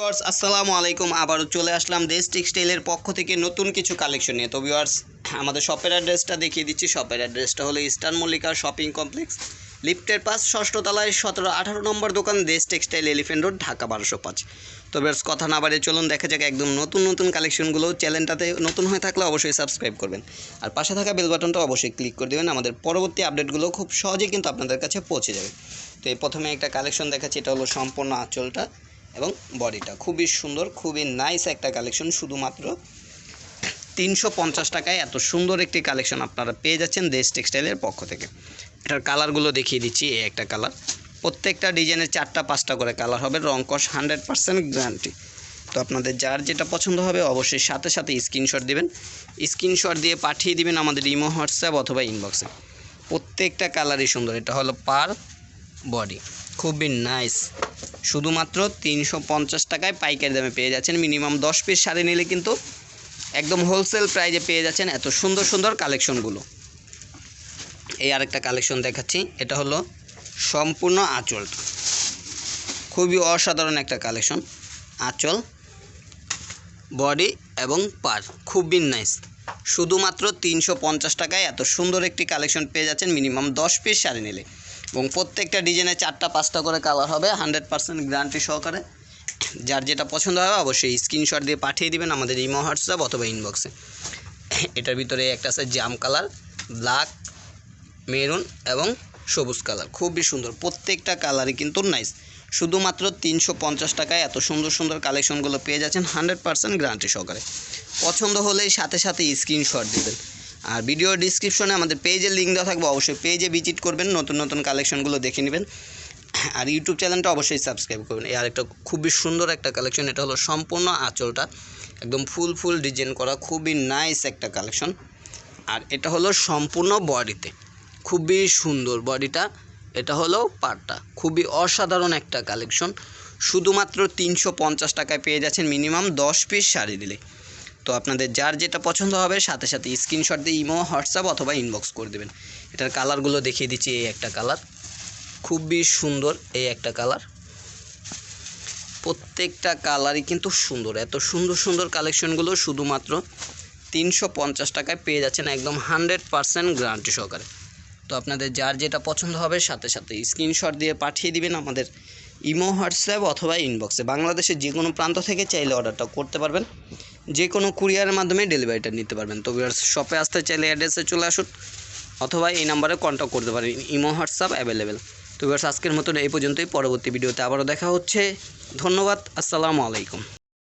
Viewers আসসালামু আলাইকুম। আবারও চলে আসলাম দেশ টেক্সটাইলের পক্ষ থেকে নতুন কিছু কালেকশন নিয়ে। তো ভিউয়ার্স আমাদের শপের অ্যাড্রেসটা দেখিয়ে দিচ্ছি। শপের অ্যাড্রেসটা হলো ইস্টার্ন মল্লিকা শপিং কমপ্লেক্স লিফটের পাশ ষষ্ঠ তলায় সতেরো আঠারো নম্বর দোকান, দেশ টেক্সটাইল এলিফেন্ট রোড ঢাকা, বারোশো পাঁচ। তো ভিউয়ার্স কথা না বাড়িয়ে চলুন, দেখা যাক একদম নতুন নতুন কালেকশনগুলো চ্যানেলটাতে নতুন হয়ে থাকলে অবশ্যই সাবস্ক্রাইব করবেন। আর পাশে থাকা বেল বাটনটা অবশ্যই ক্লিক করে দেবেন। আমাদের পরবর্তী আপডেটগুলো খুব সহজেই কিন্তু আপনাদের কাছে পৌঁছে যাবে। তো এই প্রথমে একটা কালেকশন দেখাচ্ছি, এটা হলো সম্পূর্ণ আঁচলটা। এবং বডিটা। খুবই সুন্দর, খুবই নাইস একটা কালেকশন শুধুমাত্র তিনশো পঞ্চাশ টাকায় এত সুন্দর একটি কালেকশন আপনারা পেয়ে যাচ্ছেন দেশ টেক্সটাইলের পক্ষ থেকে। এটার কালারগুলো দেখিয়ে দিচ্ছি, এই একটা কালার প্রত্যেকটা ডিজাইনের চারটা, পাঁচটা করে কালার হবে রং কস হান্ড্রেড পার্সেন্ট গ্যারান্টি তো আপনাদের যার যেটা পছন্দ হবে অবশ্যই সাথে সাথে স্ক্রিনশট দিবেন। স্ক্রিনশট দিয়ে পাঠিয়ে দিবেন আমাদের ইমো, হোয়াটসঅ্যাপ অথবা ইনবক্সে প্রত্যেকটা কালারই সুন্দর, এটা হলো পার বডি। খুবই নাইস শুধুমাত্র তিনশো পঞ্চাশ টাকায় পাইকারি দামে পেয়ে যাচ্ছেন মিনিমাম দশ পিস শাড়ি নিলে কিন্তু একদম হোলসেল প্রাইজে পেয়ে যাচ্ছেন এত সুন্দর সুন্দর কালেকশনগুলো এই আরেকটা কালেকশন দেখাচ্ছি, এটা হলো সম্পূর্ণ আঁচল। খুবই অসাধারণ একটা কালেকশন আঁচল বডি এবং পার। খুবই নাইস শুধুমাত্র তিনশো পঞ্চাশ টাকায় এত সুন্দর একটি কালেকশন পেয়ে যাচ্ছেন মিনিমাম দশ পিস শাড়ি নিলে। এবং প্রত্যেকটা ডিজাইনে চারটা, পাঁচটা করে কালার হবে হান্ড্রেড পার্সেন্ট গ্যারান্টি সহকারে। যার যেটা পছন্দ হবে অবশ্যই স্ক্রিনশট দিয়ে পাঠিয়ে দিবেন আমাদের ইমো হোয়াটসঅ্যাপ অথবা ইনবক্সে এটার ভিতরে একটা আছে জাম কালার ব্ল্যাক মেরুন এবং সবুজ কালার খুবই সুন্দর, প্রত্যেকটা কালারই কিন্তু নাইস শুধুমাত্র তিনশো পঞ্চাশ টাকায় এত সুন্দর সুন্দর কালেকশনগুলো পেয়ে যাচ্ছেন হান্ড্রেড পার্সেন্ট গ্যারান্টি সহকারে। পছন্দ হলেই সাথে সাথে স্ক্রিনশট দেবেন। আর ভিডিও ডিসক্রিপশনে আমাদের পেজের লিঙ্ক দেওয়া থাকবে, অবশ্যই পেজে ভিজিট করবেন, নতুন নতুন কালেকশনগুলো দেখে নেবেন। আর ইউটিউব চ্যানেলটা অবশ্যই সাবস্ক্রাইব করবেন। এই আরেকটা খুবই সুন্দর একটা কালেকশন এটা হলো সম্পূর্ণ আঁচলটা। একদম ফুল ফুল ডিজাইন করা, খুবই নাইস একটা কালেকশন আর এটা হলো সম্পূর্ণ বডিতে খুবই সুন্দর বডিটা এটা হলো পাটটা। খুবই অসাধারণ একটা কালেকশন শুধুমাত্র তিনশো পঞ্চাশ টাকায় পেয়ে যাচ্ছেন মিনিমাম দশ পিস শাড়ি দিলে। তো আপনাদের যার যেটা পছন্দ হবে, সাথে সাথে স্ক্রিনশট দিয়ে ইমো হোয়াটসঅ্যাপ অথবা ইনবক্স করে দেবেন। এটার কালারগুলো দেখিয়ে দিচ্ছি, এই একটা কালার খুবই সুন্দর এই একটা কালার প্রত্যেকটা কালারই কিন্তু সুন্দর। এত সুন্দর সুন্দর কালেকশনগুলো শুধুমাত্র তিনশো পঞ্চাশ টাকায় পেয়ে যাচ্ছেন একদম হান্ড্রেড পারসেন্ট গ্যারান্টি সহকারে। তো আপনাদের যার যেটা পছন্দ হবে, সাথে সাথে স্ক্রিনশট দিয়ে পাঠিয়ে দিবেন আমাদের ইমো হোয়াটসঅ্যাপ অথবা ইনবক্সে বাংলাদেশের যে কোনো প্রান্ত থেকে চাইলে অর্ডারটা করতে পারবেন। যে কোনো কুরিয়ারের মাধ্যমে ডেলিভারিটা নিতে পারবেন। তো শপে আসতে চাইলে অ্যাড্রেসে চলে আসুন, অথবা এই নাম্বারে কন্ট্যাক্ট করতে পারেন, ইমো, হোয়াটসঅ্যাপ অ্যাভেলেবেল তো আজকের মতন এই পর্যন্তই। পরবর্তী ভিডিওতে আবারও দেখা হচ্ছে। ধন্যবাদ, আসসালামু আলাইকুম।